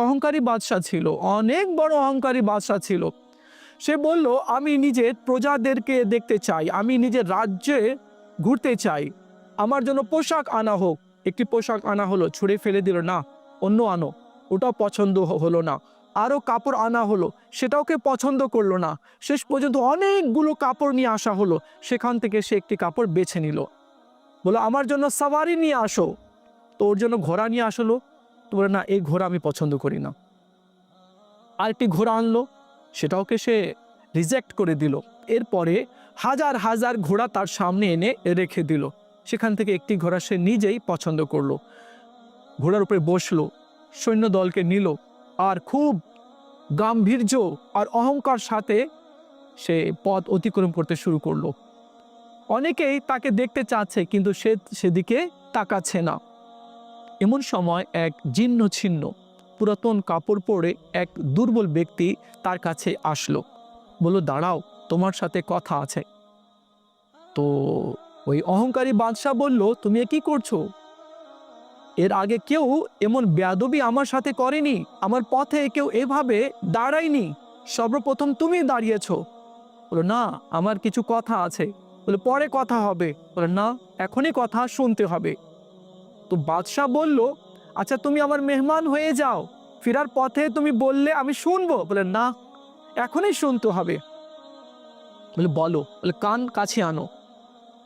অহংকারী বাদশাহ ছিল, অনেক বড় অহংকারী বাদশাহ ছিল। সে বলল, আমি নিজের প্রজাদেরকে দেখতে চাই, আমি নিজের রাজ্যে ঘুরতে চাই। আমার জন্য পোশাক আনা হোক। একটি পোশাক আনা হলো, ছুঁড়ে ফেলে দিল, না, অন্য আনো। ওটাও পছন্দ হলো না। আরও কাপড় আনা হলো সেটাওকে পছন্দ করল না। শেষ পর্যন্ত অনেকগুলো কাপড় নিয়ে আসা হলো, সেখান থেকে সে একটি কাপড় বেছে নিল। বলো আমার জন্য সাওয়ারি নিয়ে আসো। তো ওর জন্য ঘোড়া নিয়ে আসলো তো বলে, না, এই ঘোড়া আমি পছন্দ করি না। আরেকটি ঘোড়া আনলো, সেটাওকে সে রিজেক্ট করে দিল। এরপরে হাজার হাজার ঘোড়া তার সামনে এনে রেখে দিল। সেখান থেকে একটি ঘোড়া সে নিজেই পছন্দ করল। ঘোড়ার উপরে বসল, সৈন্য দলকে নিল, আর খুব গাম্ভীর্য আর অহংকার সাথে সে পথ অতিক্রম করতে শুরু করল। অনেকেই তাকে দেখতে চাচ্ছে, কিন্তু সে সেদিকে তাকাচ্ছে না। এমন সময় এক জীর্ণ ছিন্ন পুরাতন কাপড় পরে এক দুর্বল ব্যক্তি তার কাছে আসলো। বলল, দাঁড়াও, তোমার সাথে কথা আছে। তো ওই অহংকারী বাদশাহ বলল, তুমি কি করছ? এর আগে কেউ এমন বেয়াদবি আমার সাথে করেনি, আমার পথে কেউ এভাবে দাঁড়ায়নি। সর্বপ্রথম তুমি দাঁড়িয়েছো। বলো না, আমার কিছু কথা আছে। বলে পরে কথা হবে। বলে না, এখনই কথা শুনতে হবে। তো বাদশাহ বলল আচ্ছা তুমি আমার মেহমান হয়ে যাও। ফেরার পথে তুমি বললে, আমি শুনব। বলে, না, এখনই শুনতে হবে। বলে, বলো। বলে, কান কাছে আনো।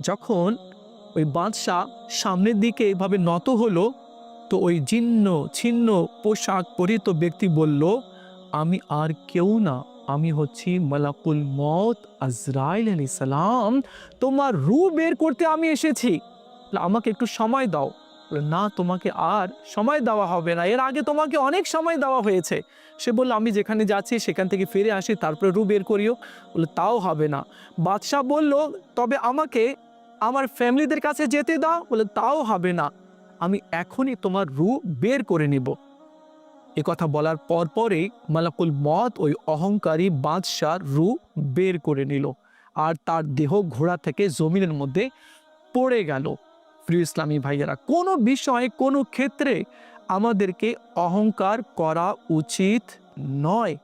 যখন ওই বাদশাহ সামনের দিকে এভাবে নত হলো, তো ওই জীর্ণ, ছিন্ন, পোশাক পরিত ব্যক্তি বলল, আমি আর কেউ না, আমি হচ্ছি মালাকুল মত আজরাইল আলী সালাম। তোমার রু বের করতে আমি এসেছি। আমাকে একটু সময় দাও। না, তোমাকে আর সময় দেওয়া হবে না। এর আগে তোমাকে অনেক সময় দেওয়া হয়েছে। সে বলল, আমি যেখানে যাচ্ছি, সেখান থেকে ফিরে আসি, তারপরে রু বের করিও। বলে, তাও হবে না। বাদশাহ বলল, তবে আমাকে আমার ফ্যামিলিদের কাছে যেতে দাও। বলে, তাও হবে না। আমি এখনই তোমার রু বের করে নিব। এ কথা বলার পর পরেই মালাকুল মত ওই অহংকারী বাদশার রু বের করে নিল। আর তার দেহ ঘোড়া থেকে জমিনের মধ্যে পড়ে গেল। প্রিয় ইসলামী ভাইয়েরা কোনো বিষয়ে কোনো ক্ষেত্রে আমাদেরকে অহংকার করা উচিত নয়।